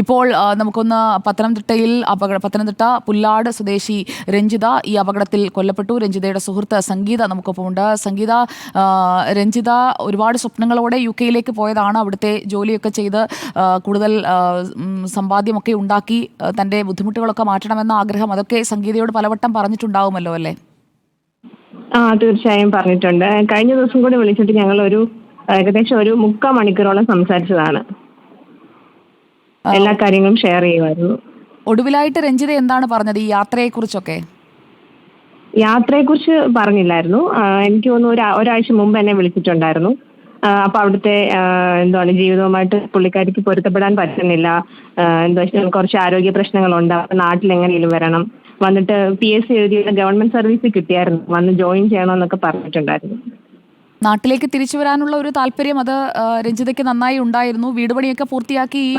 ഇപ്പോൾ നമുക്കൊന്ന് പത്തനംതിട്ടയിൽ അപകട പത്തനംതിട്ട പുല്ലാട് സ്വദേശി രഞ്ജിത ഈ അപകടത്തിൽ കൊല്ലപ്പെട്ടു. രഞ്ജിതയുടെ സുഹൃത്ത് സംഗീത നമുക്കൊപ്പമുണ്ട്. സംഗീത രഞ്ജിത ഒരുപാട് സ്വപ്നങ്ങളോടെ യു കെയിലേക്ക് പോയതാണ് അവിടുത്തെ ജോലിയൊക്കെ ചെയ്ത് കൂടുതൽ സമ്പാദ്യമൊക്കെ ഉണ്ടാക്കി തന്റെ ബുദ്ധിമുട്ടുകളൊക്കെ മാറ്റണമെന്ന ആഗ്രഹം അതൊക്കെ സംഗീതയോട് പലവട്ടം പറഞ്ഞിട്ടുണ്ടാവുമല്ലോ അല്ലേ? ആ തീർച്ചയായും പറഞ്ഞിട്ടുണ്ട്. കഴിഞ്ഞ ദിവസം കൂടി വിളിച്ചിട്ട് ഞങ്ങൾ ഒരു ഏകദേശം ഒരു മുക്കാൽ മണിക്കൂറോളം സംസാരിച്ചതാണ്. എല്ലാ കാര്യങ്ങളും ഷെയർ ചെയ്യുമായിരുന്നു. ഒടുവിലായിട്ട് രഞ്ജിത എന്താണ് പറഞ്ഞത് ഈ യാത്രയെ യാത്രയെക്കുറിച്ചൊക്കെ? യാത്രയെക്കുറിച്ച് പറഞ്ഞില്ലായിരുന്നു. എനിക്ക് തോന്നുന്നു ഒരു ഒരാഴ്ച മുമ്പ് എന്നെ വിളിച്ചിട്ടുണ്ടായിരുന്നു. അപ്പോൾ അപ്പൊ അവിടുത്തെ എന്താണ് ജീവിതവുമായിട്ട് പുള്ളിക്കാരിക്ക് പൊരുത്തപ്പെടാൻ പറ്റുന്നില്ല. എന്താ വെച്ചാൽ കുറച്ച് ആരോഗ്യ പ്രശ്നങ്ങളുണ്ട്. അപ്പൊ നാട്ടിൽ എങ്ങനെയും വരണം. വന്നിട്ട് പി എസ് സി എഴുതിയ ഗവൺമെന്റ് സർവീസ് കിട്ടിയായിരുന്നു. വന്ന് ജോയിൻ ചെയ്യണമെന്നൊക്കെ പറഞ്ഞിട്ടുണ്ടായിരുന്നു. നാട്ടിലേക്ക് തിരിച്ചു വരാനുള്ള ഒരു താല്പര്യം അത് രഞ്ജിതയ്ക്ക് നന്നായി ഉണ്ടായിരുന്നു. വീട് പണിയൊക്കെ പൂർത്തിയാക്കി ഈ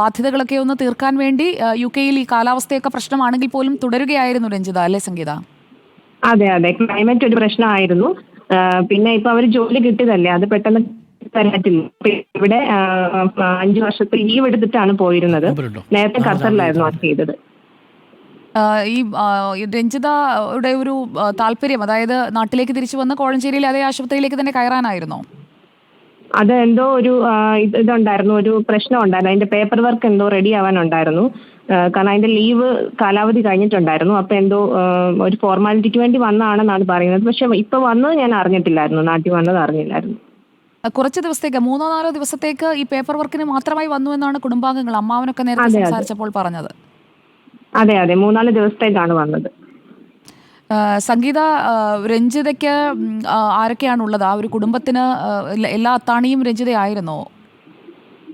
ബാധ്യതകളൊക്കെ ഒന്ന് തീർക്കാൻ വേണ്ടി യു കെയിൽ ഈ കാലാവസ്ഥയൊക്കെ പ്രശ്നമാണെങ്കിൽ പോലും തുടരുകയായിരുന്നു രഞ്ജിത അല്ലേ സംഗീത? അതെ അതെ. ക്ലൈമറ്റ് ഒരു പ്രശ്നമായിരുന്നു. പിന്നെ ഇപ്പൊ അവർ ജോലി കിട്ടിയതല്ലേ? അത് പെട്ടെന്ന് പറ്റില്ല ഇവിടെ അഞ്ച് വർഷത്തെ ലീവ് എടുത്തിട്ടാണ് പോയിരുന്നത്. നേരത്തെ ഖത്തറിലായിരുന്നു അത്. ചെയ്തത്. ഈ രഞ്ജിതയുടെ ഒരു താല്പര്യം അതായത് നാട്ടിലേക്ക് തിരിച്ചു വന്ന് കോഴഞ്ചേരിയിൽ അതേ ആശുപത്രിയിലേക്ക് തന്നെ കയറാനായിരുന്നോ? അത് എന്തോ ഒരു ഇതുണ്ടായിരുന്നു ഒരു പ്രശ്നം ഉണ്ടായിരുന്നു. അതിന്റെ പേപ്പർ വർക്ക് എന്തോ റെഡി ആവാനുണ്ടായിരുന്നു. കാരണം അതിന്റെ ലീവ് കാലാവധി കഴിഞ്ഞിട്ടുണ്ടായിരുന്നു. അപ്പൊ എന്തോ ഒരു ഫോർമാലിറ്റിക്ക് വേണ്ടി വന്നാണെന്നാണ് പറയുന്നത്. പക്ഷെ ഇപ്പൊ വന്നത് ഞാൻ അറിഞ്ഞിട്ടില്ലായിരുന്നു. നാട്ടിൽ വന്നത് അറിഞ്ഞില്ലായിരുന്നു. കുറച്ച് ദിവസത്തേക്ക് മൂന്നോ നാലോ ദിവസത്തേക്ക് ഈ പേപ്പർ വർക്കിന് മാത്രമായി വന്നു എന്നാണ് കുടുംബാംഗങ്ങൾ അമ്മാവനൊക്കെ നേരത്തെ. സംസാരിച്ചപ്പോൾ പറഞ്ഞത്. അതെ അതെ. മൂന്നാൽ ദിവസത്തേക്കാണ് വന്നത്. സംഗീത രഞ്ജിതയ്ക്ക് ആരൊക്കെയാണ് ഉള്ളത് ആരൊക്കെയാണുള്ളത്? ആ ഒരു കുടുംബത്തിന് എല്ലാ- അത്താണിയും രഞ്ജിതയായിരുന്നോ?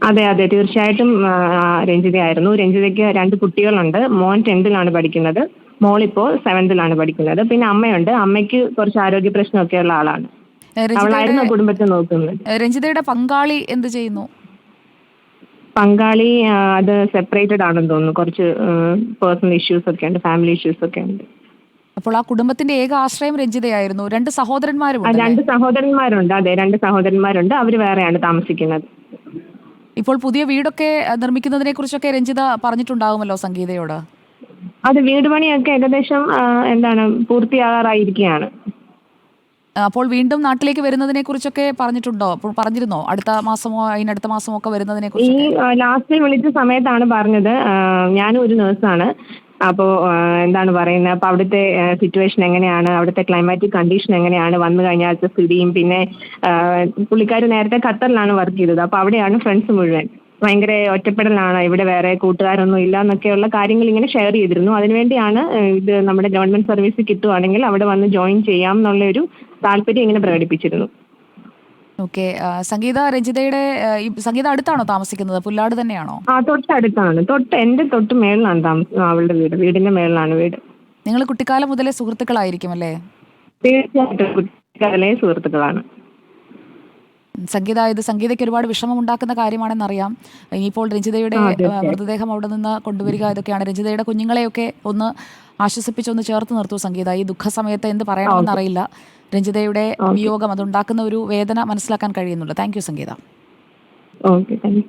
അതെ അതെ. തീർച്ചയായിട്ടും രഞ്ജിതയായിരുന്നു. രഞ്ജിതയ്ക്ക് രണ്ട് കുട്ടികളുണ്ട്. മോൻ ടെൻത്തിലാണ് പഠിക്കുന്നത്. മോളിപ്പോ സെവൻത്തിലാണ് പഠിക്കുന്നത്. പിന്നെ അമ്മയുണ്ട്. അമ്മയ്ക്ക് കുറച്ച് ആരോഗ്യ പ്രശ്നമൊക്കെ ഉള്ള ആളാണ്. അവളായിരുന്നു കുടുംബത്തെ നോക്കുന്നത്. രഞ്ജിതയുടെ പങ്കാളി എന്ത് ചെയ്യുന്നു? പങ്കാളി അത് സെപ്പറേറ്റഡ് ആണെന്ന് തോന്നുന്നു. കുറച്ച് പേഴ്സണൽ ഇഷ്യൂസ് ഒക്കെ ഉണ്ട് ഫാമിലി ഇഷ്യൂസ് ഒക്കെ ഉണ്ട്. അപ്പോൾ ആ കുടുംബത്തിന്റെ ഏക ആശ്രയം രഞ്ജിതയായിരുന്നു. രണ്ട് സഹോദരന്മാരും രണ്ട് സഹോദരന്മാരുണ്ട്. അതെ രണ്ട് സഹോദരന്മാരുണ്ട്. അവർ വേറെയാണ് താമസിക്കുന്നത്. ഇപ്പോൾ പുതിയ വീടൊക്കെ നിർമ്മിക്കുന്നതിനെ കുറിച്ചൊക്കെ രഞ്ജിത പറഞ്ഞിട്ടുണ്ടാകുമല്ലോ സംഗീതയോട്? അത് വീട് പണിയൊക്കെ ഏകദേശം എന്താണ് പൂർത്തിയാകാറായിരിക്കുകയാണ്. അപ്പോൾ വീണ്ടും നാട്ടിലേക്ക് വരുന്നതിനെ കുറിച്ചൊക്കെ പറഞ്ഞിട്ടുണ്ടോ പറഞ്ഞിരുന്നോ? അടുത്ത മാസമോ അതിനടുത്ത മാസമോ ഒക്കെ വരുന്നതിനെ കുറിച്ച് ഈ ലാസ്റ്റ് വിളിച്ച സമയത്താണ് പറഞ്ഞത്. ഞാനും ഒരു നേഴ്സാണ്. അപ്പോൾ എന്താണ് പറയുന്നത് അപ്പോൾ അവിടുത്തെ സിറ്റുവേഷൻ എങ്ങനെയാണ്? അവിടുത്തെ ക്ലൈമാറ്റിക് കണ്ടീഷൻ എങ്ങനെയാണ്? വന്നു കഴിഞ്ഞാൽ സ്ഥിതിയും പിന്നെ പുള്ളിക്കാർ നേരത്തെ ഖത്തറിലാണ് വർക്ക് ചെയ്തത്. അപ്പോൾ അവിടെയാണ് ഫ്രണ്ട്സ് മുഴുവൻ. ഭയങ്കര ഒറ്റപ്പെടലാണ്. ഇവിടെ വേറെ കൂട്ടുകാരൊന്നും ഇല്ല എന്നൊക്കെയുള്ള കാര്യങ്ങൾ ഇങ്ങനെ ഷെയർ ചെയ്തിരുന്നു. അതിനുവേണ്ടിയാണ് ഇത് നമ്മുടെ ഗവൺമെന്റ് സർവീസ് കിട്ടുവാണെങ്കിൽ അവിടെ വന്ന് ജോയിൻ ചെയ്യാം എന്നുള്ള ഒരു താല്പര്യം ഇങ്ങനെ പ്രകടിപ്പിച്ചിരുന്നു. ഓക്കെ. സംഗീത രഞ്ജിതയുടെ സംഗീത അടുത്താണോ താമസിക്കുന്നത്? പുല്ലാട് തന്നെയാണോ? ആ തൊട്ടടുത്താണ് തൊട്ട് എന്റെ തൊട്ട് മേളിലാണ് താമസം അവളുടെ വീട്. വീടിന്റെ മേളിലാണ് വീട്. നിങ്ങൾ കുട്ടിക്കാലം മുതലേ സുഹൃത്തുക്കളായിരിക്കും അല്ലേ? തീർച്ചയായിട്ടും കുട്ടിക്കാലേ സുഹൃത്തുക്കളാണ്. സംഗീത ഇത് സംഗീതയ്ക്ക് ഒരുപാട് വിഷമം ഉണ്ടാക്കുന്ന കാര്യമാണെന്നറിയാം. ഇനിയിപ്പോൾ രഞ്ജിതയുടെ. മൃതദേഹം അവിടെ നിന്ന് കൊണ്ടുവരിക ഇതൊക്കെയാണ്. രഞ്ജിതയുടെ കുഞ്ഞുങ്ങളെയൊക്കെ ഒന്ന് ആശ്വസിപ്പിച്ചൊന്ന് ചേർത്ത് നിർത്തൂ സംഗീത. ഈ ദുഃഖ സമയത്ത് എന്ത് പറയണമെന്ന് അറിയില്ല. രഞ്ജിതയുടെ വിയോഗം അതുണ്ടാക്കുന്ന ഒരു വേദന മനസ്സിലാക്കാൻ കഴിയുന്നുണ്ട്. Thank you Sangeetha. Okay thank you.